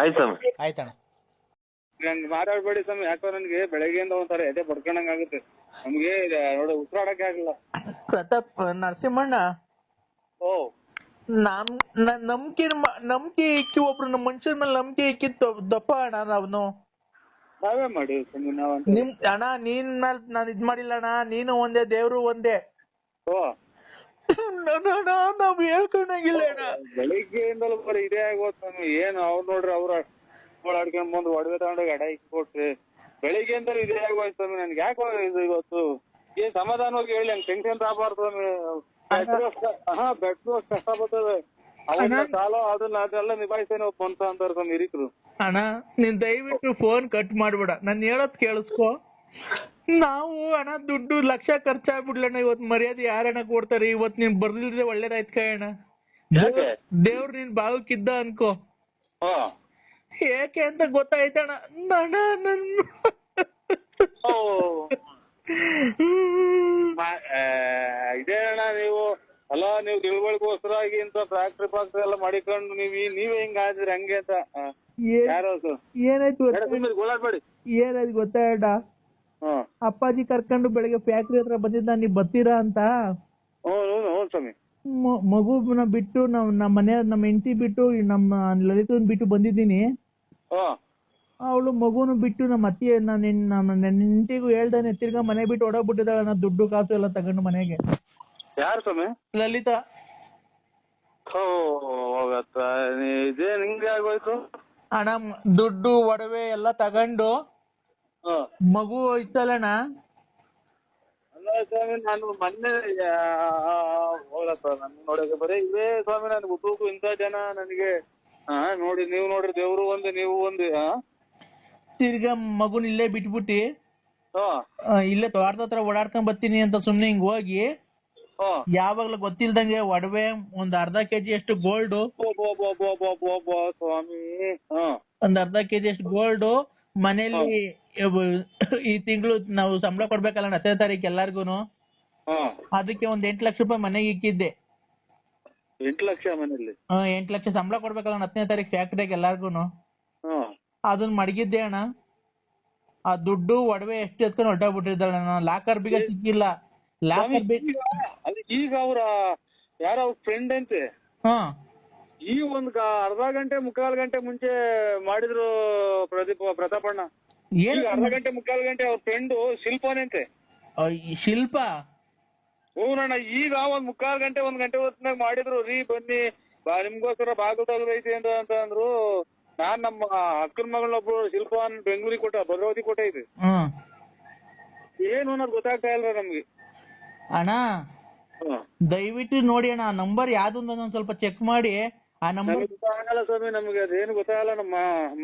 ಆಯ್ತು ಸ್ವಾಮಿ. ಆಯ್ತಣ್ಣ. ನಂಗೆ ಮಾತಾಡ್ಬೇಡಿ ಸ್ವಾಮಿ ಯಾಕೋ ನನಗೆ ಬೆಳಗ್ಗೆಯಿಂದ ಒಂಥರ ಎದೆ ಬಡ್ಕೊಂಡಂಗೆ ಆಗುತ್ತೆ. ನಮಗೆ ನೋಡಿ ಉಸಿರಾಡಕ್ಕೆ ಆಗಲ್ಲ. ಪ್ರತಾಪ್ ನರಸಿಂಹಣ್ಣ. ಓ. ನಮ್ ನ- ನಂಬಿಕೆ ನಂಬಿಕೆ ಇಕ್ಕಿ ಒಬ್ರು ನಮ್ಮ ಮನುಷ್ಯರ ಮೇಲೆ ನಂಬಿಕೆ ಇಕ್ಕಿ ದಪ್ಪ ಅಣ್ಣ ನಾವ್ನು. ನಾವೇ ಮಾಡಿ ಸ್ವಾಮಿ ನಾವಂತ. ನಿಮ್ ಅಣ್ಣ ನೀನ್ ಮೇಲೆ ನಾನು ಇದ್ ಮಾಡಿಲ್ಲ ಅಣ್ಣ ನೀನು ಒಂದೇ ದೇವ್ರು ಒಂದೇ. ಓ. ನಾವ್ ಹೇಳ್ಕೊಂಡಂಗಿಲ್ಲ ಬೆಳಿಗ್ಗೆಯಿಂದಲೂ ಬರೀ ಇದೇ ಆಗೋತ್ ಸ್ವಾಮಿ ಏನು ಅವ್ರು ನೋಡ್ರಿ ಅವ್ರ ಓಡಾಡ್ಕೊಂಡ್ ಬಂದು ಒಡವೆ ತಗೊಂಡೋಗಿ ಅಡ ಇಕ್ಕಿ ಕೊಟ್ರಿ ಬೆಳಿಗ್ಗೆಯಿಂದಲೂ ಇದೇ ಆಗೋಯ್ತು ಸ್ವಾಮಿ. ನನ್ಗೆ ಯಾಕೋ ಇದು ಇವತ್ತು? ಏನ್ ಸಮಾಧಾನವಾಗಿ ಹೇಳಿ ನಂಗೆ ಟೆನ್ಷನ್ ತಾಬಾರ್ದು ಸ್ವಾಮಿ. ಹಾ ಪೆಟ್ರೋಲ್ ಕಷ್ಟ ಬರ್ತದೆ. ಸಾಲ ಅದನ್ನ ಅದೆಲ್ಲ ನಿಭಾಯಿಸ್ತೇನೆ ಒಬ್ಬ ಮನ್ಸ ಅಂತಾರೆ ಸ್ವಾಮಿ ಹಿರಿಕರು. ಅಣ್ಣ ನೀನ್ ದಯವಿಟ್ಟು ಫೋನ್ ಕಟ್ ಮಾಡ್ಬೇಡ. ನಾನ್ ಹೇಳೋದ್ ಕೇಳಿಸ್ಕೊ. ನಾವು ಹಣ ದುಡ್ಡು ಲಕ್ಷ ಖರ್ಚಾಗ್ಬಿಡ್ಲಣ್ಣ ಇವತ್ ಮರ್ಯಾದೆ ಯಾರಣ್ಣ ಕೊಡ್ತಾರೆ? ಇವತ್ ನೀನ್ ಬರ್ದಿಲ್ದೆ ಒಳ್ಳೇದಾಯ್ತು ಕಣ ಅಣ್ಣ. ದೇವ್ರ ನಿನ್ ಭಾಗಕ್ಕಿದ್ದ ಅನ್ಕೋ. ಏಕೆ ಅಂತ ಗೊತ್ತಾಯ್ತಣ್ಣ. ಅಣ್ಣ ನನ್ ಇದೇ ಅಣ್ಣ ನೀವು. ಅಲ್ಲ ನೀವು ತಿಳುವಳಿಕೋಸ್ಕರಾಗಿ ಇಂತ ಫ್ಯಾಕ್ಟ್ರಿ ಫ್ಯಾಕ್ಟ್ರಿ ಎಲ್ಲ ಮಾಡಿಕೊಂಡು ನೀವ್ ನೀವೇ ಹಿಂಗ ಆದ್ರೆ ಹಂಗೆ ಅಂತ. ಏನಾಯ್ತು ಏನಾಯ್ತು ಗೊತ್ತಾಯ್ತ ಅಪ್ಪಾಜಿ ಕರ್ಕೊಂಡು ಬೆಳಿಗ್ಗೆ ಫ್ಯಾಕ್ಟ್ರಿ ಹತ್ರ ಬಂದಿದ್ದ ನೀವ್ ಬರ್ತೀರಾ ಅಂತ? ಸ್ವಾಮಿ. ಮಗುನ ಬಿಟ್ಟು ನಾವ್ ನಮ್ಮ ಮನೆ ನಮ್ಮ ಹೆಂಡತಿ ಬಿಟ್ಟು ನಮ್ಮ ಲಲಿತನ್ ಬಿಟ್ಟು ಬಂದಿದ್ದೀನಿ. ಅವಳು ಮಗುನು ಬಿಟ್ಟು ನಮ್ಮ ಅತ್ತಿ ನಾನು ಹೆಂಡತಿಗೂ ಹೇಳ್ದಾನೆ ತಿರ್ಗಾ ಮನೆ ಬಿಟ್ಟು ಹೊಡೋಗ್ಬಿಟ್ಟಿದ್ದಾಳೆ ನಾ ದುಡ್ಡು ಕಾಸು ಎಲ್ಲ ತಗೊಂಡು ಮನೆಗೆ. ಯಾರು ಸ್ವಾಮಿ? ಲಲಿತಾ. ಇದೇ ನಿಂಗೆ ಆಗೋಯ್ತು? ಹಣ ದುಡ್ಡು ಒಡವೆ ಎಲ್ಲ ತಗೊಂಡು ಮಗು ಇತ್ತಲ್ಲಣ್ಣ? ಅಲ್ಲ ಸ್ವಾಮಿ ನಾನು ಮೊನ್ನೆ ಹೋಗಪ್ಪ ನನ್ ನೋಡಕ್ಕೆ ಬರೀ ಇವೇ ಸ್ವಾಮಿ ನನ್ ಹುಟ್ಟುಕು ಇಂಥ ಜನ ನನಗೆ ಹಾ ನೋಡಿ ನೀವು ನೋಡ್ರಿ ದೇವ್ರು ಒಂದು ನೀವು ಒಂದು ಹಾ ತಿರ್ಗ ಮಗುನ ಇಲ್ಲೇ ಬಿಟ್ಬಿಟ್ಟು. ಹಾ. ಆ, ಇಲ್ಲೇ ತೋಟದ ಹತ್ರ ಓಡಾಡ್ಕೊಂಡ್ ಬರ್ತೀನಿ ಅಂತ ಸುಮ್ನೆ ಹಿಂಗ್ ಹೋಗಿ. ಹಾ. ಯಾವಾಗ್ಲೂ ಗೊತ್ತಿಲ್ದಂಗೆ ಒಡವೆ ಒಂದ್ ಅರ್ಧ ಕೆಜಿ ಅಷ್ಟು ಗೋಲ್ಡ್. ಬೋ ಬೋ ಬೋ ಬೋ ಬೋ ಬೋ ಬೋ ಸ್ವಾಮಿ. ಹಾ. ಒಂದ್ ಅರ್ಧ ಕೆಜಿ ಅಷ್ಟು ಗೋಲ್ಡ್. ಮನೇಲಿ ಈ ತಿಂಗಳು ನಾವು ಸಂಬಳ ಕೊಡ್ಬೇಕಲ್ಲ ಹತ್ತನೇ ತಾರೀಕು ಎಲ್ಲಾರ್ಗುನು? ಹಾ. ಅದಕ್ಕೆ ಒಂದ್ ಎಂಟ್ ಲಕ್ಷ ರೂಪಾಯಿ ಮನೆಗೆ ಇಕ್ಕಿದ್ದೆ. ಎಂಟು ಲಕ್ಷ ಮನೇಲಿ ಆ, ಎಂಟ್ ಲಕ್ಷ ಸಂಬಳ ಕೊಡ್ಬೇಕಲ್ಲ ಹತ್ತನೇ ತಾರೀಕು ಫ್ಯಾಕ್ಟ್ರಿಗೆ ಎಲ್ಲಾರ್ಗುನು. ಹಾ. ಅದನ್ನ ಮಡಗಿದ್ದೆ ಅಣ್ಣ. ಆ ದುಡ್ಡು ಒಡವೆ ಎಷ್ಟು ಎತ್ಕೊಂಡು ಹೊರಟೋಗ್ಬಿಟ್ಟಿದ್ದಾಳೆ ಅಣ್ಣ. ಲಾಕರ್ ಬೀಗ ಸಿಕ್ಕಿಲ್ಲ. ಲಾಕರ್ ಬೀಗ ಈಗ ಅದು ಈಗ ಅವ್ರ ಯಾರ ಅವ್ರ ಫ್ರೆಂಡ್ ಅಂತೆ. ಹಾ. ಈ ಒಂದ್ ಗ- ಅರ್ಧ ಗಂಟೆ ಮುಕ್ಕಾಲ್ ಗಂಟೆ ಮುಂಚೆ ಮಾಡಿದ್ರು ಪ್ರದೀಪ್ ಪ್ರತಾಪಣ್ಣ ಏನ್ ಈಗ ಅರ್ಧ ಗಂಟೆ ಮುಕ್ಕಾಲ್ ಗಂಟೆ ಅವ್ರ ಫ್ರೆಂಡು ಶಿಲ್ಪಾನಂತೆ. ಆ, ಈ ಶಿಲ್ಪ? ಹೂನಣ್ಣ ಈಗ ಒಂದ್ ಮುಕ್ಕಾಲ್ ಗಂಟೆ ಒಂದ್ ಗಂಟೆ ಹೊತ್ತಿನಾಗ ಮಾಡಿದ್ರು ರೀ ಬನ್ನಿ ಬಾ ನಿಮ್ಗೋಸ್ಕರ ಬಾಗಿಲು ತೆಗ್ದೈತಿ ಅಂತ ಅಂತ ಅಂದ್ರು. ನಾನ್ ನಮ್ಮ ಅಕ್ಕನ ಮಗಳೊಬ್ರು ಶಿಲ್ಪಾನ್ ಬೆಂಗಳೂರಿಗೆ ಕೊಟ್ಟ ಭದ್ರಾವತಿ ಕೊಟ್ಟ ಇದೆ. ಹ್ಮ್ ಏನು ಅನ್ನೋದು ಗೊತ್ತಾಗ್ತಾ ಇಲ್ಲ ನಮ್ಗೆ. ಅಣ್ಣ ಹ್ಮ್. ದಯವಿಟ್ಟು ನೋಡಿ ಅಣ್ಣ ನಂಬರ್ ಯಾವ್ದು ಅಂತ ಒಂದ್ ಸ್ವಲ್ಪ ಚೆಕ್ ಮಾಡಿ. ಆ ನಮ್ಮ ನಮ್ಗೆ ಗೊತ್ತಾಗಲ್ಲ ಸ್ವಾಮಿ ನಮ್ಗೆ ಅದೇನು ಗೊತ್ತಾಗಲ್ಲ. ನಮ್ಮ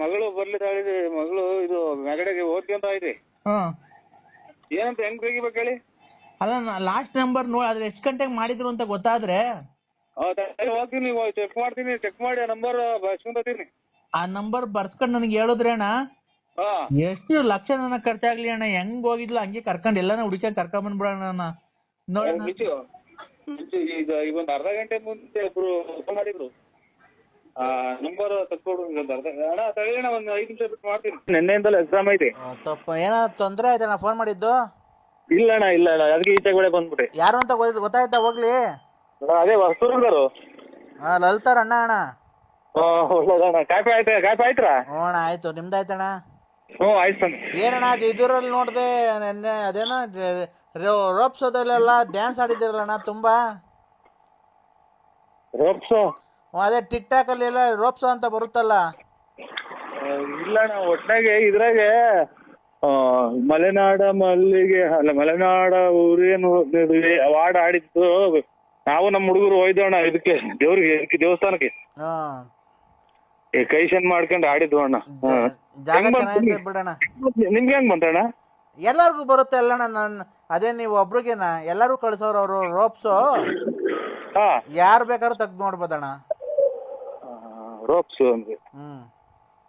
ಮಗಳು ಬರ್ಲಿ ತಾಳಿದೆ. ಮಗಳು ಇದು ಮೆಗಡೆಗೆ ಓದ್ಕೊಂತ ಇದೆ. ಹ್ಮ್ ಏನಂತ ಹೆಂಗ್ ತೆಗಿಬೇಕು ಹೇಳಿ ಅಲ್ಲ ಲಾಸ್ಟ್ ನಂಬರ್ ನೋಡಿ ಅದ್ರ ಎಷ್ಟು ಗಂಟೆಗೆ ಮಾಡಿದ್ರು ಅಂತ ಗೊತ್ತಾದ್ರೆ? ಹೌದಾ ಸರಿ, ಹೋಗ್ತೀನಿ ಚೆಕ್ ಮಾಡ್ತೀನಿ ಚೆಕ್ ಮಾಡಿ ಆ ನಂಬರ್ ಬರ್ಸ್ಕೊಂತೀನಿ ಆ ನಂಬರ್ ಬರ್ಸ್ಕೊಂಡ್ ನನಗೆ ಹೇಳಿದ್ರೆ ಅಣ್ಣ? ಹಾ. ಎಷ್ಟು ಲಕ್ಷ ನನ್ನ ಖರ್ಚಾಗ್ಲಿ ಅಣ್ಣ ಹೆಂಗ್ ಹೋಗಿದ್ಲು ಹಂಗೆ ಕರ್ಕೊಂಡ್ ಎಲ್ಲಾನ ಹುಡುಕ ಕರ್ಕೊಂಡ್ ಬಂದ್ಬಿಡೋಣ ಅಣ್ಣ ನೋಡಿ ಮಿಂಚು ಮಿಂಚು ಈಗ ಈಗ ಒಂದ್ ಅರ್ಧ ಗಂಟೆ ಮುಂಚೆ ಒಬ್ರು ಮಾಡಿದ್ರು. ನಂಬರ್ ತಕ್ಕೊಡು ಒಂದು ಅರ್ಧ. ಅಣ್ಣ ತಗೊಳ್ಳಿ ಅಣ್ಣ ಒಂದು ಐದು ನಿಮಿಷ ಬಿಟ್ಟು ಮಾಡ್ತೀನಿ. ನಿನ್ನೆಯಿಂದಲೂ ಎಕ್ಸಾಮ್ ಐತಿ. ತಪ್ಪ. ಏನೋ ತೊಂದರೆ ಆಯ್ತಣ್ಣ ಫೋನ್ ಮಾಡಿದ್ದು? ಇಲ್ಲ ಅಣ್ಣ ಇಲ್ಲ ಅಣ್ಣ. ಅದಕ್ಕೆ ಈಚೆ ಬೆಳೆ ಬಂದ್ಬಿಟ್ಟೆ. ಯಾರು ಅಂತ ಗೊತ್ತ- ಗೊತ್ತಾಯ್ತಾ ಹೋಗ್ಲಿ? ಅದೇ ಹೊಸೂರ್ಗಾರು ಹಾ ಲಲಿತಾರ್ ಅಣ್ಣ ಅಣ್ಣ? ಒಳ್ಳೇದಣ್ಣ ಕಾಫಿ ಆಯ್ತಾ ಕಾಫಿ ಆಯ್ತ್ರಾ? ಹ್ಞೂ ಅಣ್ಣ ಆಯ್ತು. ನಿಮ್ದಾಯ್ತಣ್ಣ ಹ್ಞೂ ಆಯ್ತು ಸ್ವಾಮಿ. ಏನಣ್ಣ ಅದು ಇದರಲ್ಲಿ ನೋಡಿದೆ ನೆನ್ನೆ ಅದೇನೋ ರೋಪ್ಸೋದಲ್ಲೆಲ್ಲ ಡ್ಯಾನ್ಸ್ ಆಡಿದಿರಲ್ಲಣ್ಣ ತುಂಬಾ? ರೋಪ್ಸು? ಅದೇ ಟಿಕ್ ಟಾಕ್ ಅಲ್ಲಿ ಎಲ್ಲ ರೋಪ್ಸೋ ಅಂತ ಬರುತ್ತಲ್ಲ? ಇಲ್ಲ ಅಣ್ಣ ಒಟ್ನಾಗೆ ಇದ್ರಾಗೆ ಆ, ಮಲೆನಾಡ ಮಲ್ಲಿಗೆ ಅಲ್ಲ ಮಲೆನಾಡ ಊರೇನು ವಾಡ ಆಡಿತ್ತು ನಾವು ನಮ್ಮ ಹುಡುಗರು ಹೋಯ್ದೋಣ ಇದಕ್ಕೆ ದೇವ್ರಿಗೆ ಇದಕ್ಕೆ ದೇವಸ್ಥಾನಕ್ಕೆ. ಈ ಕೈಶನ್ ಮಾಡ್ಕೊಂಡು ಆಡಿದ್ವು ಅಣ್ಣ. ಹಾ. ಜಾಗ ಹೆಂಗ್ ಬಂತು ನಿಮ್ಗೆ? ಹೆಂಗ್ ಬಂತಣ್ಣ ಎಲ್ಲರಿಗೂ ಬರುತ್ತೆ ಅಲ್ಲಣ್ಣ ನಾನು ಅದೇ ನೀವು ಒಬ್ರಿಗೇನ ಎಲ್ಲರೂ ಕಳ್ಸೋರು ಅವರು ರೋಪ್ಸು. ಹಾ. ಯಾರು ಬೇಕಾದ್ರೂ ತೆಗ್ದು ನೋಡ್ಬೋದಣ್ಣ. ರೋಪ್ಸು ಅಂದ್ರೆ ಹ್ಮ್.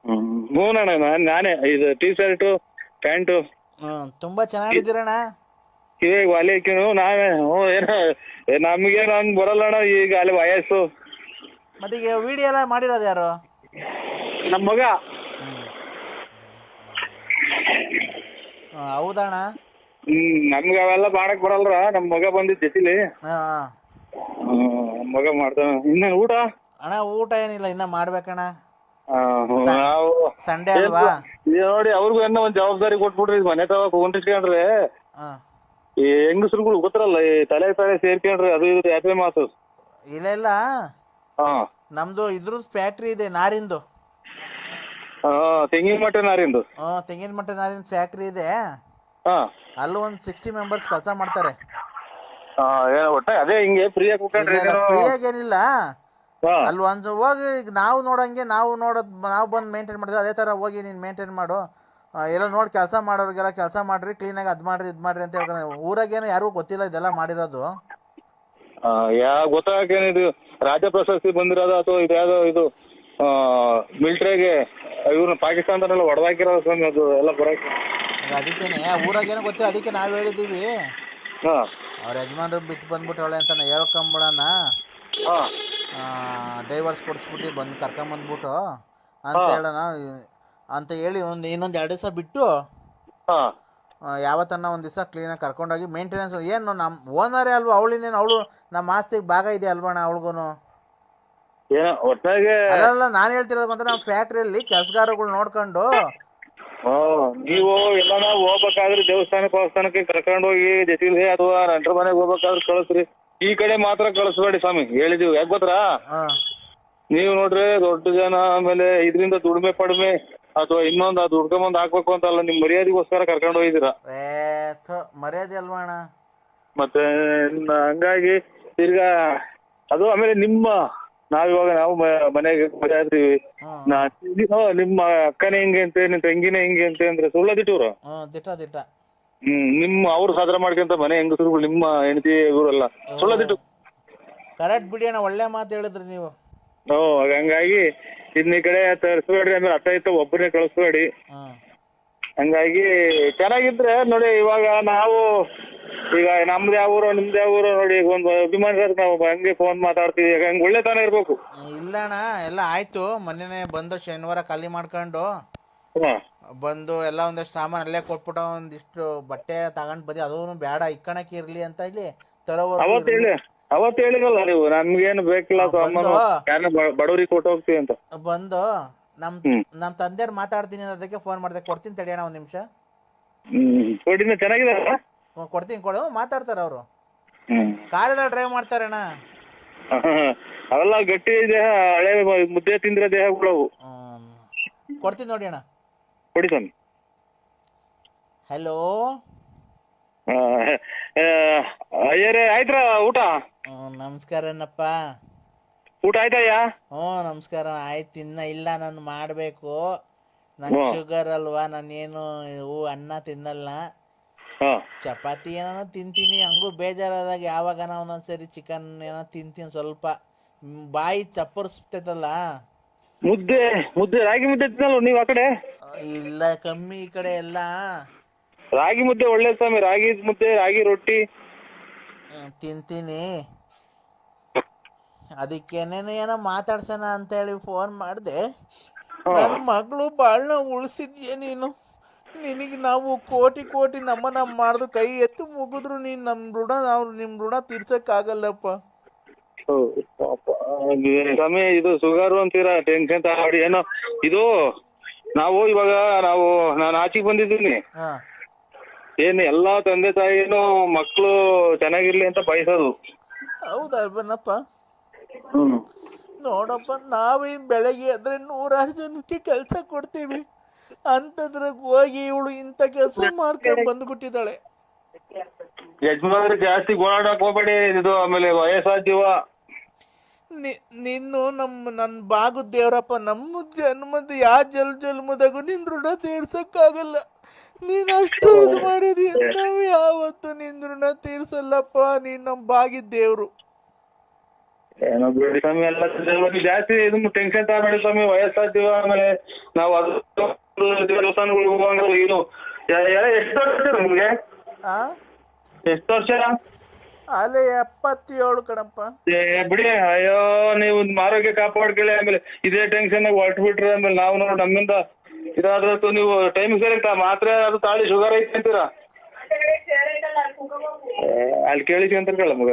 ಹ್ಞೂನಣ್ಣ ನಾನ್ ನಾನೇ. ಇದು ಟೀ ಶರ್ಟ್ ಪ್ಯಾಂಟು ಹ್ಮ್. ತುಂಬಾ ಚೆನ್ನಾಗಿದ್ದೀರಣ್ಣ. ಇವಾಗ ಹಾಕಿನು ನಾವೇ. ಹ್ಞೂ ಏನೋ ನಮ್ಗೇನು ಹಂಗ್ ಬರಲ್ಲಣ್ಣ ಈಗ ಅಲ್ಲಿ ವಯಸ್ಸು. ಮತ್ತೆ ಈಗ ವಿಡಿಯೋ ಎಲ್ಲ ಮಾಡಿರೋದು ಯಾರು? ನಮ್ಮ ಮಗ. ಹ್ಮ್, ಹೌದಣ್ಣ. ಹ್ಮ್ ನಮ್ಗೆ ಅವೆಲ್ಲ ಮಾಡಕ್ ಬರಲ್ರ? ನಮ್ ಮಗ ಬಂದಿದ್ ಜೊತೆಲಿ. ಹಾ ಹಾ. ಹ್ಮ್ ಮಗ ಮಾಡ್ತಾನ. ಇನ್ನ ಊಟ? ಅಣ್ಣ ಊಟ ಏನಿಲ್ಲ ಇನ್ನ ಮಾಡ್ಬೇಕಣ್ಣ? ಆ, ನಾವು ಸಂಡೇ ಅಲ್ವಾ? ನೋಡಿ ಅವ್ರಿಗೂ ಏನೋ ಒಂದ್ ಜವಾಬ್ದಾರಿ ಕೊಟ್ಬಿಟ್ರಿ ಇದ್ ಮನೆ ತಗ ಕುಂಟಿಸ್ಕೊಂಡ್ರೆ ಹಾ. ಈ ಹೆಂಗಸ್ರುಗಳು ಗೊತ್ತರಲ್ಲ ಈ ತಲೆ ತಲೆ ಸೇರ್ಕೊಂಡ್ರಿ ಅದು ಇದು ಯಾತ್ರೆ ಮಾತು ಇಲ್ಲ ಇಲ್ಲ. ಹಾ. ನಮ್ದು ಇದ್ರದ್ದು ಫ್ಯಾಕ್ಟ್ರಿ ಇದೆ ನಾರಿಂದು. ಹಾ ತೆಂಗಿನ ಮಟ್ಟೆ ನಾರಿಂದು. ಹ್ಮ್ ತೆಂಗಿನ ಮಟ್ಟ ನಾರಿನ ಫ್ಯಾಕ್ಟ್ರಿ ಇದೆ. ಹಾ. ಅಲ್ಲೂ ಒಂದ್ ಸಿಕ್ಸ್ಟಿ ಮೆಂಬರ್ಸ್ ಕೆಲಸ ಮಾಡ್ತಾರೆ. ಹಾ ಏನೋ ಒಟ್ಟ ಅದೇ ಹಿಂಗೆ ಫ್ರೀ ಆಗಿ ಫ್ರೀಯಾಗಿ ಏನಿಲ್ಲ. ಅಲ್ಲಿ ಒಂದು ಹೋಗಿ ಈಗ ನಾವು ನೋಡಂಗೆ ನಾವು ನೋಡೋದ್ ನಾವು ಬಂದು ಮೇಂಟೈನ್ ಮಾಡಿದ್ರೆ ಅದೇ ತರ ಹೋಗಿ ನೀನು ಮೇಂಟೈನ್ ಮಾಡು. ಆ, ಎಲ್ಲ ನೋಡಿ ಕೆಲಸ ಮಾಡೋರಿಗೆಲ್ಲ ಕೆಲಸ ಮಾಡ್ರಿ ಕ್ಲೀನಾಗಿ ಅದ್ ಮಾಡ್ರಿ ಇದು ಮಾಡ್ರಿ ಅಂತ ಹೇಳ್ಕೊಂಡು ಊರಾಗೇನು ಯಾರಿಗೂ ಗೊತ್ತಿಲ್ಲ ಇದೆಲ್ಲ ಮಾಡಿರೋದು. ಆ, ಯಾ ಗೊತ್ತಾಗೇನಿದು ರಾಜ್ಯ ಪ್ರಶಸ್ತಿ ಬಂದಿರೋದು ಅಥವಾ ಇದ್ಯಾವುದೋ ಇದು ಮಿಲಿಟರಿಗೆ ಇವ್ರನ್ನ ಪಾಕಿಸ್ತಾನದನ್ನೆಲ್ಲ ಹೊಡೆದಾಕಿರೋ ಸ್ವಾಮಿ ಅದು ಎಲ್ಲ ಬರಕ್ಕೆ ಈಗ ಅದಕ್ಕೇನೆ ಊರಾಗೇನು ಗೊತ್ತಿಲ್ಲ ಅದಕ್ಕೆ ನಾವು ಹೇಳಿದ್ದೀವಿ ಹಾ. ಅವ್ರ ಯಜಮಾನ್ರು ಬಿಟ್ಟು ಬಂದ್ಬಿಟ್ಟವಳೆ ಅಂತ ಹೇಳ್ಕೊಂಬಿಡೋಣ. ಹಾ. ಡೈವರ್ಸ್ ಕೊಡಿಸ್ಬಿಟ್ಟು ಬಂದು ಕರ್ಕೊಂಬಂದ್ಬಿಟ್ಟು ಅಂತ ಹೇಳೋಣ ಅಂತ ಹೇಳಿ ಒಂದು ಇನ್ನೊಂದು ಎರಡು ದಿವಸ ಬಿಟ್ಟು ಯಾವತ್ತನ್ನ ಒಂದು ದಿವಸ ಕ್ಲೀನಾಗಿ ಕರ್ಕೊಂಡೋಗಿ ಮೇಂಟೆನೆನ್ಸ್ ಏನು ನಮ್ಮ ಓನರೇ ಅಲ್ವಾ ಅವಳಿನೇನು ಅವಳು ನಮ್ಮ ಆಸ್ತಿಗೆ ಭಾಗ ಇದೆ ಅಲ್ವಾಣ ಅವಳಿಗೂ ಅಲ್ಲ ನಾನು ಹೇಳ್ತಿರೋದು ಅಂತ ನಮ್ಮ ಫ್ಯಾಕ್ಟ್ರಿಯಲ್ಲಿ ಕೆಲಸಗಾರಗಳು ನೋಡ್ಕೊಂಡು ನೀವು ಎಲ್ಲಾನ ಹೋಗ್ಬೇಕಾದ್ರೆ ದೇವಸ್ಥಾನಕ್ಕೆ ದೇವಸ್ಥಾನಕ್ಕೆ ಕರ್ಕೊಂಡು ಹೋಗಿ ಜೊತೆಲಿ ಅಥವಾ ನೆಂಟ್ರ ಮನೆಗೆ ಹೋಗ್ಬೇಕಾದ್ರೆ ಕಳಿಸ್ರಿ. ಈ ಕಡೆ ಮಾತ್ರ ಕಳಿಸ್ಬೇಡಿ ಸ್ವಾಮಿ ಹೇಳಿದೀವಿ. ಯಾಕೆ ಗೊತ್ತಾ? ಹಾಂ. ನೀವು ನೋಡ್ರಿ ದೊಡ್ಡ ಜನ ಆಮೇಲೆ ಇದರಿಂದ ದುಡಿಮೆ ಪಡಿಮೆ ಅಥವಾ ಇನ್ನೊಂದ್ ಅದು ದುಡ್ಕೊಂಬಂದ್ ಹಾಕ್ಬೇಕು ಅಂತ ಅಲ್ಲ ನಿಮ್ ಮರ್ಯಾದೆಗೋಸ್ಕರ ಕರ್ಕೊಂಡು ಹೋಗಿದ್ದೀರಾ? ಏ ಥು, ಮರ್ಯಾದೆ ಅಲ್ವಾ ಅಣ್ಣ? ಮತ್ತೆ ಹಂಗಾಗಿ ತಿರ್ಗಾ ಅದು ಆಮೇಲೆ ನಿಮ್ಮ ನಾವಿವಾಗ ನಾವು ಮ- ಮನೆಗೆ ಹ್ಮ್. ನಾ ನಿಮ್ಮ ಅಕ್ಕನೇ ಹಿಂಗೆ ಅಂತ ನಿಮ್ ತಂಗಿನೇ ಹಿಂಗೆ ಅಂತೆ ಅಂದ್ರೆ ಸುಳ್ಳದಿಟ್ಟವ್ರು ಹ್ಞೂ ದಿಟ್ಟ ದಿಟ್ಟ. ಹ್ಮ್ ನಿಮ್ಮ ಅವ್ರು ಸಾಧನೆ ಮಾಡ್ಕೊಂತ ಮನೆ ಹೆಂಗಸರುಗಳು ನಿಮ್ಮ ಹೆಂಡತಿ ಇವರೆಲ್ಲ. ಸುಳ್ಳದಿಟ್ಟು. ಕರೆಕ್ಟ್ ಬಿಡಿ ಅಣ್ಣ ಒಳ್ಳೆ ಮಾತು ಹೇಳಿದ್ರಿ ನೀವು. ಓ ಹಂಗಾಗಿ ಇನ್ನ ಈ ಕಡೆ ತರಿಸ್ಬೇಡ್ರಿ ಆಮೇಲೆ ಅತ್ತ ಇತ್ತ ಒಬ್ಬರನ್ನೇ ಕಳಿಸ್ಬೇಡಿ. ಹಂಗಾಗಿ ಚೆನ್ನಾಗಿದ್ರೆ ನೋಡಿ ಇವಾಗ ನಾವು ಈಗ ನಮ್ದು ಯಾವ ಊರು ನಿಮ್ದು ಯಾವ ಊರು ನೋಡಿ ಒಂದು ಅಭಿಮಾನ ನಾವು ಹಂಗೆ ಫೋನ್ ಮಾತಾಡ್ತೀವಿ ಈಗ ಒಳ್ಳೆ ತಾನೇ ಇರ್ಬೇಕು. ಇಲ್ಲ ಅಣ್ಣ ಎಲ್ಲ ಆಯ್ತು. ಮೊನ್ನೆನೆ ಬಂದು ಶನಿವಾರ ಖಾಲಿ ಮಾಡ್ಕೊಂಡು ಹಾ. ಬಂದು ಎಲ್ಲ ಒಂದಷ್ಟು ಸಾಮಾನು ಅಲ್ಲೇ ಕೊಟ್ಬಿಟ್ಟು ಒಂದಿಷ್ಟು ಬಟ್ಟೆ ತಗೊಂಡ್ ಬದಿ ಅದೂ ಬೇಡ ಇಕ್ಕಣಕ್ಕೆ ಇರ್ಲಿ ಅಂತ ಇಲ್ಲಿ ಅವತ್ತು ಹೇಳಿ ಅವತ್ತು ಹೇಳಿರಲ್ಲ ನೀವು ನಮ್ಗೇನು ಬೇಕಿಲ್ಲ ಸಾಮಾನು. ಬಡವ್ರಿಗೆ ಕೊಟ್ಟು ಹೋಗ್ತೀವಿ ಅಂತ. ಬಂದು ನಮ್. ನಮ್ ತಂದೆಯವ್ರು ಮಾತಾಡ್ತೀನಿ ಅದಕ್ಕೆ ಫೋನ್ ಮಾಡಿದೆ. ಕೊಡ್ತೀನಿ ತಡಿಯೋಣ ಒಂದ್ ನಿಮಿಷ. ಕೊಡಿನ ಚೆನ್ನಾಗಿದೆ ಕೊಡ್ತೀನಿ ಕೊಡು. ಮಾತಾಡ್ತಾರ ಅವರು. ಕಾರೆಲ್ಲ ಡ್ರೈವ್ ಮಾಡ್ತಾರಣ್ಣ ಅವೆಲ್ಲ ಗಟ್ಟಿ ದೇಹ ಹಳೆ ಮುದ್ದೆ ತಿಂದ್ರೆ ದೇಹಗಳವು. ಕೊಡ್ತೀನಿ ನೋಡಿ ಅಣ್ಣ. ಕೊಡಿ ಸ್ವಾಮಿ. ಹಲೋ ಅಯ್ಯರೇ ಆಯ್ತ್ರ ಊಟ? ನಮಸ್ಕಾರನಪ್ಪ ಊಟ ಆಯ್ತಯ್ಯ? ಹ್ಞೂ ನಮಸ್ಕಾರ. ಆಯ್ತು ಇನ್ನ ಇಲ್ಲ ನಾನು ಮಾಡಬೇಕು. ನನ್ ಶುಗರ್ ಅಲ್ವಾ ನಾನೇನು ಹೂ ಅನ್ನ ತಿನ್ನಲ್ಲ. ಚಪಾತಿ ಏನೋ ತಿಂತೀನಿ ಹಂಗೂ ಬೇಜಾರಾದಾಗ ಯಾವಾಗನ ಒಂದೊಂದ್ಸರಿ ಚಿಕನ್ ಏನೋ ತಿಂತೀನಿ ಸ್ವಲ್ಪ. ಬಾಯಿ ಚಪ್ಪರ್ಸ್ತೈತಲ್ಲ ಮುದ್ದೆ ಮುದ್ದೆ ರಾಗಿ ಮುದ್ದೆ ತಿನ್ನಲ್ಲ ನೀವು ಆ ಕಡೆ? ಇಲ್ಲ ಕಮ್ಮಿ ಈ ಕಡೆ ಎಲ್ಲ. ರಾಗಿ ಮುದ್ದೆ ಒಳ್ಳೆ ಸ್ವಾಮಿ ರಾಗಿ ಮುದ್ದೆ ರಾಗಿ ರೊಟ್ಟಿ. ಹ್ಮ್, ತಿಂತೀನಿ. ಅದಕ್ಕೇನೇನು ಏನೋ ಮಾತಾಡ್ಸೋಣ ಅಂತ ಹೇಳಿ ಫೋನ್ ಮಾಡಿದೆ ನನ್ನ ಮಗಳು ಬಾಳ್ನ ಉಳಿಸಿದ್ಯೆ ನೀನು. ನಿನಗೆ ನಾವು ಕೋಟಿ ಕೋಟಿ ನಮ್ಮ ಮಾಡಿದ್ರು ಕೈ ಎತ್ತು ಮುಗಿದ್ರು ನೀನು ನಮ್ಮ ಋಣ ನಾವು ನಿಮ್ಮ ಋಣ ತೀರ್ಸಕ್ಕಾಗಲ್ಲಪ್ಪ. ಸ್ವಾಮಿ ಇದು ಸುಗಾರು ಅಂತೀರಾ? ಟೆನ್ಷನ್ ತಗೊಳ್ಳಿ ಏನೋ ಇದು ನಾವು ಇವಾಗ ನಾವು ನಾನು ಆಚೆಗೆ ಬಂದಿದ್ದೀನಿ. ಏನ್ ಏನು ಎಲ್ಲಾ ತಂದೆ ತಾಯಿನು ಮಕ್ಕಳು ಚೆನ್ನಾಗಿರ್ಲಿ ಅಂತ ಬಯಸೋದು. ಹೌದಪ್ಪ ನೋಡಪ್ಪ ನಾವೇ ಬೆಳಗ್ಗೆ ಆದ್ರೆ ನೂರಾರು ಜನಕ್ಕೆ ಕೆಲಸ ಕೊಡ್ತೀವಿ. ಅಂತದ್ರ ಹೋಗಿ ಇವಳು ಇಂಥ ಕೆಲಸ ಮಾಡ್ಕೊಂಡು ಬಂದ್ಬಿಟ್ಟಿದ್ದಾಳೆ. ಯಜಮಾನ್ರು ಜಾಸ್ತಿ ಗೋಳಾಡಕ್ ಹೋಗ್ಬೇಡಿ ಇದು ಆಮೇಲೆ ವಯಸ್ಸಾದ ಜೀವ. ನಿ ನಿನ್ನು ನಮ್ಮ ನನ್ನ ಬಾಗು ದೇವರಪ್ಪ ನಮ್ಮ ಜನ್ಮದ ಯಾವ ಜಲ್ ಜನ್ಮದಾಗೂ ನಿನ್ ಋಣ ತೀರ್ಸಕ್ಕಾಗಲ್ಲ. ನೀನ್ ಅಷ್ಟು ಇದು ಮಾಡಿದೀಯ ನಾವು ಯಾವತ್ತು ನಿನ್ ಋಣ ತೀರ್ಸಲ್ಲಪ್ಪ ನೀನ್ ನಮ್ ಬಾಗಿ ದೇವ್ರು. ಏನೋ ಬಿಡಿ ಸ್ವಾಮಿ ಎಲ್ಲ ಜಾಸ್ತಿ ಇದು ಟೆನ್ಷನ್ ತಗೊಬೇಡಿ ಸ್ವಾಮಿ ವಯಸ್ಸಾದ ಜೀವ ಆಮೇಲೆ ನಾವು ಅದು ದೇವಸ್ಥಾನಗಳಿಗೆ ಹೋಗಂಗಿಲ್ಲ ಏನು ಯ- ಯ- ಎಷ್ಟು ವರ್ಷ ನಿಮ್ಗೆ? ಆ? ಎಷ್ಟು ವರ್ಷ? ಅಲ್ಲೇ ಎಪ್ಪತ್ತೇಳು ಕಣಪ್ಪ. ಏ, ಬಿಡಿ ಅಯ್ಯೋ ನೀವು ನಿಮ್ ಆರೋಗ್ಯ ಕಾಪಾಡ್ಕೊಳ್ಳಿ ಆಮೇಲೆ ಇದೇ ಟೆನ್ಷನ್ ಹೊರಟು ಬಿಟ್ರೆ ಆಮೇಲೆ ನಾವು ನೋಡಿ ನಮ್ಮಿಂದ ಇದಾದ್ರೂ ನೀವು ಟೈಮ್ ಸರಿ ಮಾತ್ರೆ ಅದು ತಾಳಿ ಶುಗರ್ ಐತಿ ಅಂತೀರಾ? ಏ, ಅಲ್ಲಿ ಕೇಳಿಸಿ ಕೇಳ ಮಗ.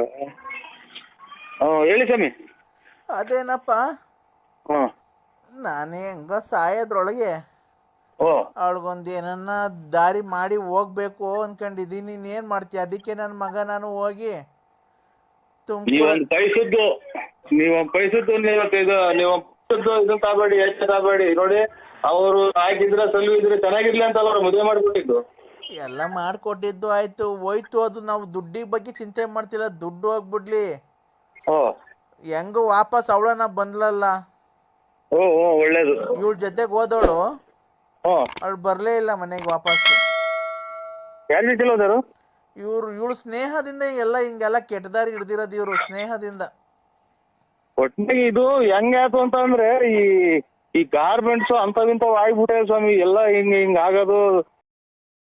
ಹ್ಮ್ ಹೇಳಿ ಸ್ವಾಮಿ. ಅದೇನಪ್ಪ? ಹ್ಮ್. ನಾನೇ ಹೆಂಗ ಸಾಯೋದ್ರೊಳಗೆ ಓ. ಅವಳಿಗೊಂದು ಏನನ್ನ ದಾರಿ ಮಾಡಿ ಹೋಗ್ಬೇಕು ಅನ್ಕೊಂಡಿದೀನಿ ನೀನ್ ಏನ್ ಮಾಡ್ತೀಯ? ಅದಕ್ಕೆ ನನ್ನ ಮಗ ನಾನು ಹೋಗಿ ತುಮಕೂರು ನೀವೊಂದು ಪೈಸದ್ದು ನೀವೊಂದು ಪೈಸದ್ದು ನೀವು ಇದು ನೀವು ಪೈಸದ್ದು ಇದನ್ನ ತಗೋಬೇಡಿ ಹೆಚ್ಚು ತಗೋಬೇಡಿ ನೋಡಿ ಅವರು ಆಗಿದ್ರೆ ಇದ್ರೆ ಚೆನ್ನಾಗಿರ್ಲಿ ಅಂತ ಅವ್ರು ಮದುವೆ ಮಾಡ್ಬಿಟ್ಟಿದ್ದು ಎಲ್ಲ ಮಾಡ್ಕೊಟ್ಟಿದ್ದು ಆಯ್ತು. ಹೋಯ್ತು. ಅದು ನಾವು ದುಡ್ಡಿಗೆ ಬಗ್ಗೆ ಚಿಂತೆ ಮಾಡ್ತಿಲ್ಲ. ದುಡ್ಡು ಹೋಗ್ಬಿಡ್ಲಿ. ಓ. ಹೆಂಗು ವಾಪಸ್ ಅವಳನ್ನ ಬಂದ್ಲಲ್ಲ. ಓ ಓ ಒಳ್ಳೇದು. ಇವಳ ಜೊತೆಗೆ ಹೋದವಳು ಹ್ಞೂ ಬರ್ಲೇ ಬರಲೇ ಇಲ್ಲ ಮನೆಗೆ ವಾಪಸ್ ಯಾರ ಇವ್ರು ಇವಳು ಸ್ನೇಹದಿಂದ ಎಲ್ಲ ಹಿಂಗೆಲ್ಲ ಕೆಟ್ಟದಾರಿ ಹಿಡ್ದಿರೋದು ಇವ್ರು ಸ್ನೇಹದಿಂದ. ಒಟ್ಟಿಗೆ ಇದು ಹೆಂಗಾಯ್ತು ಅಂತ ಅಂದ್ರೆ ಈ ಈ ಗಾರ್ಮೆಂಟ್ಸ್ ಅಂತವಿಂತವ್ ಆಗ್ಬಿಟ್ಟೆ ಸ್ವಾಮಿ ಎಲ್ಲ ಹಿಂಗ್ ಹಿಂಗ್ ಆಗೋದು.